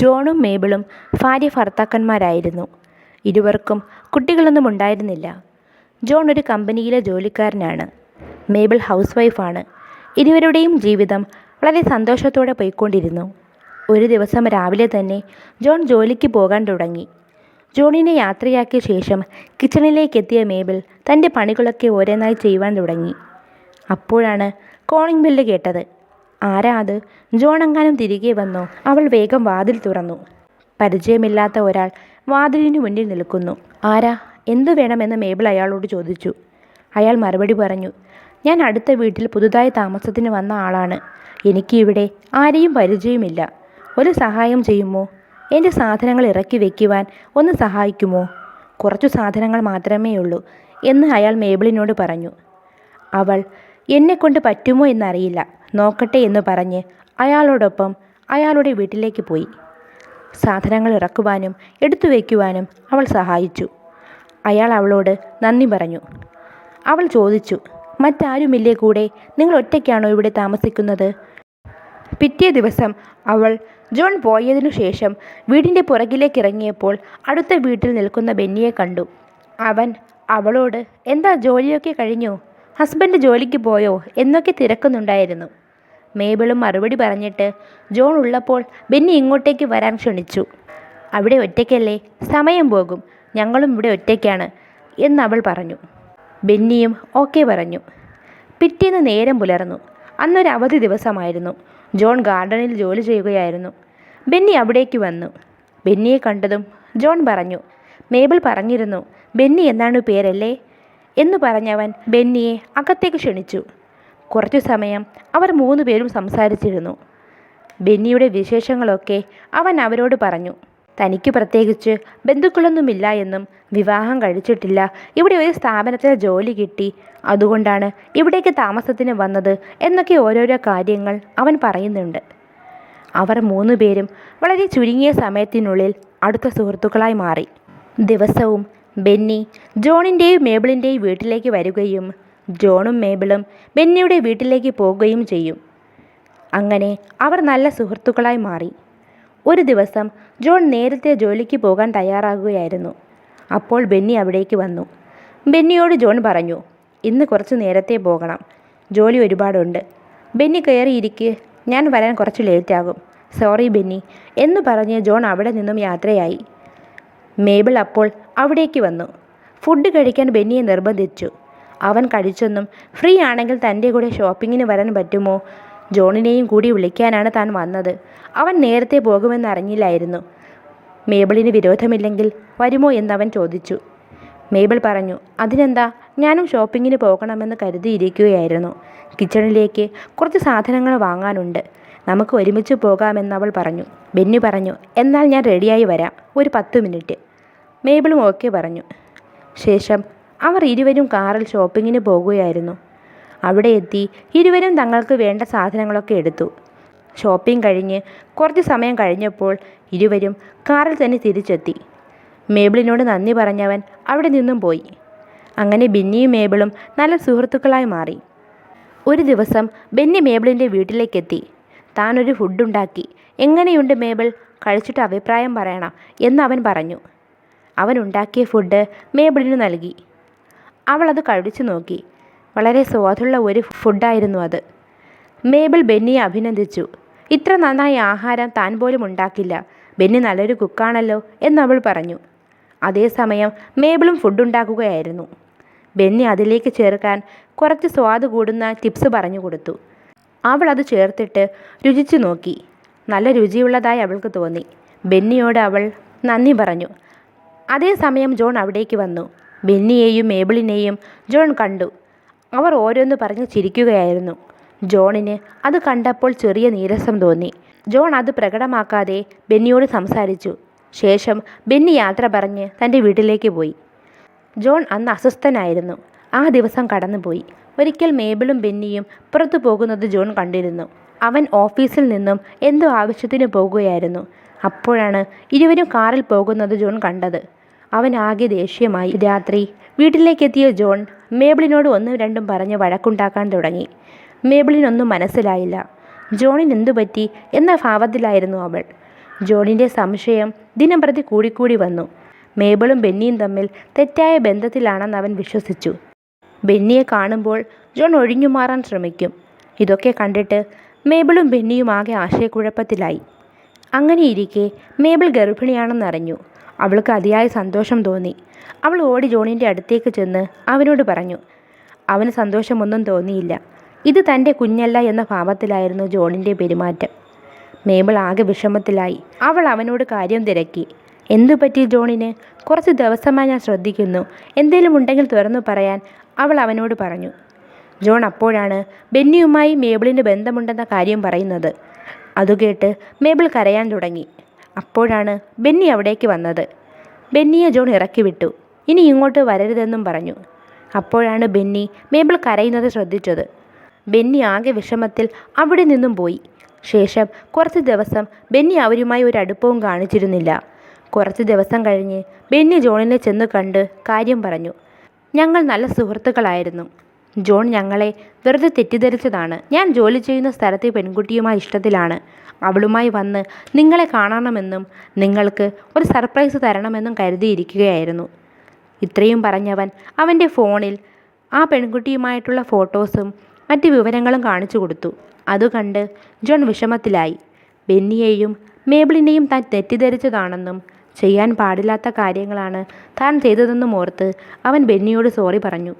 ജോണും മേബിളും ഭാര്യ ഭർത്താക്കന്മാരായിരുന്നു. ഇരുവർക്കും കുട്ടികളൊന്നും ഉണ്ടായിരുന്നില്ല. ജോൺ ഒരു കമ്പനിയിലെ ജോലിക്കാരനാണ്. മേബിൾ ഹൗസ് വൈഫാണ് ഇരുവരുടെയും ജീവിതം വളരെ സന്തോഷത്തോടെ പോയിക്കൊണ്ടിരുന്നു. ഒരു ദിവസം രാവിലെ തന്നെ ജോൺ ജോലിക്ക് പോകാൻ തുടങ്ങി. ജോണിനെ യാത്രയാക്കിയ ശേഷം കിച്ചണിലേക്ക് എത്തിയ മേബിൾ തന്റെ പണികളൊക്കെ ഓരോന്നായി ചെയ്യുവാൻ തുടങ്ങി. അപ്പോഴാണ് കോളിംഗ് ബെല്ല് കേട്ടത്. ആരാ അത് ജോൺ എങ്ങാനും തിരികെ വന്നു. അവൾ വേഗം വാതിൽ തുറന്നു. പരിചയമില്ലാത്ത ഒരാൾ വാതിലിനു മുന്നിൽ നിൽക്കുന്നു. ആരാ? എന്തു വേണമെന്ന് മേബിൾ അയാളോട് ചോദിച്ചു. അയാൾ മറുപടി പറഞ്ഞു ഞാൻ അടുത്ത വീട്ടിൽ പുതുതായി താമസത്തിന് വന്ന ആളാണ്. എനിക്ക് ഇവിടെ ആരെയും പരിചയമില്ല. ഒരു സഹായം ചെയ്യുമോ? എന്റെ സാധനങ്ങൾ ഇറക്കി വയ്ക്കുവാൻ ഒന്ന് സഹായിക്കുമോ? കുറച്ചു സാധനങ്ങൾ മാത്രമേ ഉള്ളൂ എന്ന് അയാൾ മേബിളിനോട് പറഞ്ഞു. അവൾ എന്നെക്കൊണ്ട് പറ്റുമോ എന്നറിയില്ല. നോക്കട്ടെ എന്ന് പറഞ്ഞ് അയാളോടൊപ്പം അയാളുടെ വീട്ടിലേക്ക് പോയി. സാധനങ്ങൾ ഇറക്കുവാനും എടുത്തു വയ്ക്കുവാനും അവൾ സഹായിച്ചു. അയാൾ അവളോട് നന്ദി പറഞ്ഞു. അവൾ ചോദിച്ചു മറ്റാരുമില്ലേ കൂടെ? നിങ്ങൾ ഒറ്റയ്ക്കാണോ ഇവിടെ താമസിക്കുന്നത്? പിറ്റേ ദിവസം അവൾ ജോൺ പോയതിനു ശേഷം വീടിന്റെ പുറകിലേക്ക് ഇറങ്ങിയപ്പോൾ അടുത്ത വീട്ടിൽ നിൽക്കുന്ന ബെന്നിയെ കണ്ടു. അവൻ അവളോട് എന്താ ജോലിയൊക്കെ കഴിഞ്ഞോ? ഹസ്ബൻഡ് ജോലിക്ക് പോയോ? എന്നൊക്കെ തിരക്കുന്നുണ്ടായിരുന്നു. മേബിളും മറുപടി പറഞ്ഞിട്ട് ജോൺ ഉള്ളപ്പോൾ ബെന്നി ഇങ്ങോട്ടേക്ക് വരാൻ ക്ഷണിച്ചു. അവിടെ ഒറ്റയ്ക്കല്ലേ? സമയം പോകും. ഞങ്ങളും ഇവിടെ ഒറ്റയ്ക്കാണ് എന്നവൾ പറഞ്ഞു. ബെന്നിയും ഓക്കെ പറഞ്ഞു. പിറ്റേന്ന് നേരം പുലർന്നു. അന്നൊരു അവധി ദിവസമായിരുന്നു. ജോൺ ഗാർഡനിൽ ജോലി ചെയ്യുകയായിരുന്നു. ബെന്നി അവിടേക്ക് വന്നു. ബെന്നിയെ കണ്ടതും ജോൺ പറഞ്ഞു മേബിൾ പറഞ്ഞിരുന്നു ബെന്നി എന്നാണ് പേരല്ലേ? എന്ന് പറഞ്ഞവൻ ബെന്നിയെ അകത്തേക്ക് ക്ഷണിച്ചു. കുറച്ചു സമയം അവർ മൂന്ന് പേരും സംസാരിച്ചിരുന്നു. ബെന്നിയുടെ വിശേഷങ്ങളൊക്കെ അവൻ അവരോട് പറഞ്ഞു. തനിക്ക് പ്രത്യേകിച്ച് ബന്ധുക്കളൊന്നുമില്ല എന്നും വിവാഹം കഴിച്ചിട്ടില്ല. ഇവിടെ ഒരു സ്ഥാപനത്തിൽ ജോലി കിട്ടി. അതുകൊണ്ടാണ് ഇവിടേക്ക് താമസത്തിന് വന്നത് എന്നൊക്കെ ഓരോരോ കാര്യങ്ങൾ അവൻ പറയുന്നുണ്ട്. അവർ മൂന്ന് പേരും വളരെ ചുരുങ്ങിയ സമയത്തിനുള്ളിൽ അടുത്ത സുഹൃത്തുക്കളായി മാറി. ദിവസവും ബെന്നി ജോണിന്റെയും മേബിളിന്റെയും വീട്ടിലേക്ക് വരികയും ജോണും മേബിളും ബെന്നിയുടെ വീട്ടിലേക്ക് പോകുകയും ചെയ്യും. അങ്ങനെ അവർ നല്ല സുഹൃത്തുക്കളായി മാറി. ഒരു ദിവസം ജോൺ നേരത്തെ ജോലിക്ക് പോകാൻ തയ്യാറാകുകയായിരുന്നു. അപ്പോൾ ബെന്നി അവിടേക്ക് വന്നു. ബെന്നിയോട് ജോൺ പറഞ്ഞു ഇന്ന് കുറച്ച് നേരത്തെ പോകണം. ജോലി ഒരുപാടുണ്ട്. ബെന്നി കയറിയിരിക്ക്. ഞാൻ വരാൻ കുറച്ച് ലേറ്റാകും. സോറി ബെന്നി എന്ന് പറഞ്ഞ് ജോൺ അവിടെ നിന്നും യാത്രയായി. മേബിൾ അപ്പോൾ അവിടേക്ക് വന്നു. ഫുഡ് കഴിക്കാൻ ബെന്നിയെ നിർബന്ധിച്ചു. അവൻ കഴിച്ചെന്നും ഫ്രീ ആണെങ്കിൽ തന്റെ കൂടെ ഷോപ്പിങ്ങിന് വരാൻ പറ്റുമോ? ജോണിനെയും കൂടി വിളിക്കാനാണ് താൻ വന്നത്. അവൻ നേരത്തെ പോകുമെന്ന് അറിഞ്ഞില്ലായിരുന്നു. മേബിളിന് വിരോധമില്ലെങ്കിൽ വരുമോ എന്നവൻ ചോദിച്ചു. മേബിൾ പറഞ്ഞു അതിനെന്താ? ഞാനും ഷോപ്പിങ്ങിന് പോകണമെന്ന് കരുതിയിരിക്കുകയായിരുന്നു. കിച്ചണിലേക്ക് കുറച്ച് സാധനങ്ങൾ വാങ്ങാനുണ്ട്. നമുക്ക് ഒരുമിച്ച് പോകാമെന്നവൾ പറഞ്ഞു. ബെന്നി പറഞ്ഞു എന്നാൽ ഞാൻ റെഡിയായി വരാം. ഒരു പത്ത് മിനിറ്റ്. മേബിളും ഓക്കെ പറഞ്ഞു. ശേഷം അവർ ഇരുവരും കാറിൽ ഷോപ്പിങ്ങിന് പോകുകയായിരുന്നു. അവിടെ എത്തി ഇരുവരും തങ്ങൾക്ക് വേണ്ട സാധനങ്ങളൊക്കെ എടുത്തു. ഷോപ്പിംഗ് കഴിഞ്ഞ് കുറച്ച് സമയം കഴിഞ്ഞപ്പോൾ ഇരുവരും കാറിൽ തന്നെ തിരിച്ചെത്തി. മേബിളിനോട് നന്ദി പറഞ്ഞവൻ അവിടെ നിന്നും പോയി. അങ്ങനെ ബെന്നിയും മേബിളും നല്ല സുഹൃത്തുക്കളായി മാറി. ഒരു ദിവസം ബെന്നി മേബിളിന്റെ വീട്ടിലേക്കെത്തി. താനൊരു ഫുഡുണ്ടാക്കി എങ്ങനെയുണ്ട് മേബിൾ? കഴിച്ചിട്ട് അഭിപ്രായം പറയണം എന്ന് അവൻ പറഞ്ഞു. അവൻ ഉണ്ടാക്കിയ ഫുഡ് മേബിളിന് നൽകി. അവൾ അത് കഴിച്ചു നോക്കി. വളരെ സ്വാദുള്ള ഒരു ഫുഡായിരുന്നു അത്. മേബിൾ ബെന്നിയെ അഭിനന്ദിച്ചു. ഇത്ര നന്നായി ആഹാരം താൻ പോലും ഉണ്ടാക്കില്ല. ബെന്നി നല്ലൊരു കുക്കാണല്ലോ എന്നവൾ പറഞ്ഞു. അതേസമയം മേബിളും ഫുഡ് ഉണ്ടാക്കുകയായിരുന്നു. ബെന്നി അതിലേക്ക് ചേർക്കാൻ കുറച്ച് സ്വാദ് കൂടുന്ന ടിപ്സ് പറഞ്ഞു കൊടുത്തു. അവൾ അത് ചേർത്തിട്ട് രുചിച്ചു നോക്കി. നല്ല രുചിയുള്ളതായി അവൾക്ക് തോന്നി. ബെന്നിയോട് അവൾ നന്ദി പറഞ്ഞു. അതേസമയം ജോൺ അവിടേക്ക് വന്നു. ബെന്നിയെയും മേബിളിനെയും ജോൺ കണ്ടു. അവർ ഓരോന്ന് പറഞ്ഞ് ചിരിക്കുകയായിരുന്നു. ജോണിന് അത് കണ്ടപ്പോൾ ചെറിയ നീരസം തോന്നി. ജോൺ അത് പ്രകടമാക്കാതെ ബെന്നിയോട് സംസാരിച്ചു. ശേഷം ബെന്നി യാത്ര പറഞ്ഞ് തന്റെ വീട്ടിലേക്ക് പോയി. ജോൺ അന്ന് അസ്വസ്ഥനായിരുന്നു. ആ ദിവസം കടന്നുപോയി. ഒരിക്കൽ മേബിളും ബെന്നിയും പുറത്തു പോകുന്നത് ജോൺ കണ്ടിരുന്നു. അവൻ ഓഫീസിൽ നിന്നും എന്തോ ആവശ്യത്തിന് പോകുകയായിരുന്നു. അപ്പോഴാണ് ഇരുവരും കാറിൽ പോകുന്നത് ജോൺ കണ്ടത്. അവൻ ആകെ ദേഷ്യമായി. രാത്രി. വീട്ടിലേക്കെത്തിയ ജോൺ മേബിളിനോട് ഒന്നും രണ്ടും പറഞ്ഞ് വഴക്കുണ്ടാക്കാൻ തുടങ്ങി. മേബിളിനൊന്നും മനസ്സിലായില്ല. ജോണിന് എന്തു പറ്റി? എന്ന ഭാവത്തിലായിരുന്നു അവൾ. ജോണിന്റെ സംശയം ദിനം പ്രതി കൂടിക്കൂടി വന്നു. മേബിളും ബെന്നിയും തമ്മിൽ തെറ്റായ ബന്ധത്തിലാണെന്ന് അവൻ വിശ്വസിച്ചു. ബെന്നിയെ കാണുമ്പോൾ ജോൺ ഒഴിഞ്ഞു മാറാൻ ശ്രമിക്കും. ഇതൊക്കെ കണ്ടിട്ട് മേബിളും ബെന്നിയും ആകെ ആശയക്കുഴപ്പത്തിലായി. അങ്ങനെയിരിക്കെ മേബിൾ ഗർഭിണിയാണെന്നറിഞ്ഞു. അവൾക്ക് അതിയായ സന്തോഷം തോന്നി. അവൾ ഓടി ജോണിന്റെ അടുത്തേക്ക് ചെന്ന് അവനോട് പറഞ്ഞു അവന് സന്തോഷമൊന്നും തോന്നിയില്ല. ഇത് തന്റെ കുഞ്ഞല്ല എന്ന ഭാവത്തിലായിരുന്നു ജോണിന്റെ പെരുമാറ്റം. മേബിൾ ആകെ വിഷമത്തിലായി. അവൾ അവനോട് കാര്യം തിരക്കി. എന്തു പറ്റി ജോണിന്? കുറച്ച് ദിവസമായി ഞാൻ ശ്രദ്ധിക്കുന്നു. എന്തെങ്കിലും ഉണ്ടെങ്കിൽ തുറന്നു പറയാൻ അവൾ അവനോട് പറഞ്ഞു. ജോൺ അപ്പോഴാണ് ബെന്നിയുമായി മേബിളിന്റെ ബന്ധമുണ്ടെന്ന കാര്യം പറയുന്നത്. അതുകേട്ട് മേബിൾ കരയാൻ തുടങ്ങി. അപ്പോഴാണ് ബെന്നി അവിടേക്ക് വന്നത്. ബെന്നിയെ ജോൺ ഇറക്കി വിട്ടു. ഇനി ഇങ്ങോട്ട് വരരുതെന്നും പറഞ്ഞു. അപ്പോഴാണ് ബെന്നി മേബിൾ കരയുന്നത് ശ്രദ്ധിച്ചത്. ബെന്നി ആകെ വിഷമത്തിൽ അവിടെ നിന്നും പോയി. ശേഷം കുറച്ച് ദിവസം ബെന്നി അവരുമായി ഒരു അടുപ്പവും കാണിച്ചിരുന്നില്ല. കുറച്ച് ദിവസം കഴിഞ്ഞ് ബെന്നി ജോണിനെ ചെന്ന് കണ്ട് കാര്യം പറഞ്ഞു. ഞങ്ങൾ നല്ല സുഹൃത്തുക്കളായിരുന്നു. ജോൺ ഞങ്ങളെ വെറുതെ തെറ്റിദ്ധരിച്ചതാണ്. ഞാൻ ജോലി ചെയ്യുന്ന സ്ഥലത്തെ പെൺകുട്ടിയുമായി ഇഷ്ടത്തിലാണ്. അവളുമായി വന്ന് നിങ്ങളെ കാണണമെന്നും നിങ്ങൾക്ക് ഒരു സർപ്രൈസ് തരണമെന്നും കരുതിയിരിക്കുകയായിരുന്നു. ഇത്രയും പറഞ്ഞവൻ അവന്റെ ഫോണിൽ ആ പെൺകുട്ടിയുമായിട്ടുള്ള ഫോട്ടോസും മറ്റ് വിവരങ്ങളും കാണിച്ചു കൊടുത്തു. അത് കണ്ട് ജോൺ വിഷമത്തിലായി. ബെന്നിയെയും മേബിളിനെയും താൻ തെറ്റിദ്ധരിച്ചതാണെന്നും ചെയ്യാൻ പാടില്ലാത്ത കാര്യങ്ങളാണ് താൻ ചെയ്തതെന്നും ഓർത്ത് അവൻ ബെന്നിയോട് സോറി പറഞ്ഞു.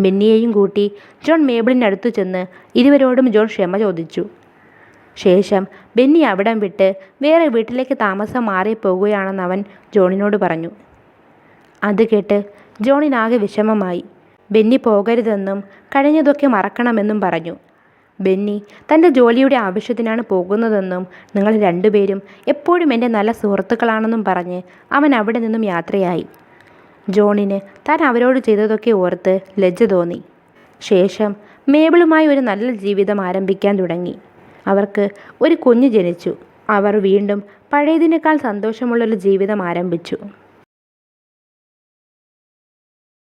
ബെന്നിയെയും കൂട്ടി ജോൺ മേബിളിനടുത്തു ചെന്ന് ഇരുവരോടും ജോൺ ക്ഷമ ചോദിച്ചു. ശേഷം ബെന്നി അവിടം വിട്ട് വേറെ വീട്ടിലേക്ക് താമസം മാറിപ്പോകുകയാണെന്ന് അവൻ ജോണിനോട് പറഞ്ഞു. അത് കേട്ട് ജോണിനാകെ വിഷമമായി. ബെന്നി പോകരുതെന്നും കഴിഞ്ഞതൊക്കെ മറക്കണമെന്നും പറഞ്ഞു. ബെന്നി തന്റെ ജോലിയുടെ ആവശ്യത്തിനാണ് പോകുന്നതെന്നും നിങ്ങൾ രണ്ടുപേരും എപ്പോഴും എന്റെ നല്ല സുഹൃത്തുക്കളാണെന്നും പറഞ്ഞ് അവൻ അവിടെ നിന്നും യാത്രയായി. ജോണിന് താൻ അവരോട് ചെയ്തതൊക്കെ ഓർത്ത് ലജ്ജ തോന്നി. ശേഷം മേബിളുമായി ഒരു നല്ല ജീവിതം ആരംഭിക്കാൻ തുടങ്ങി. അവർക്ക് ഒരു കുഞ്ഞ് ജനിച്ചു. അവർ വീണ്ടും പഴയതിനേക്കാൾ സന്തോഷമുള്ളൊരു ജീവിതം ആരംഭിച്ചു.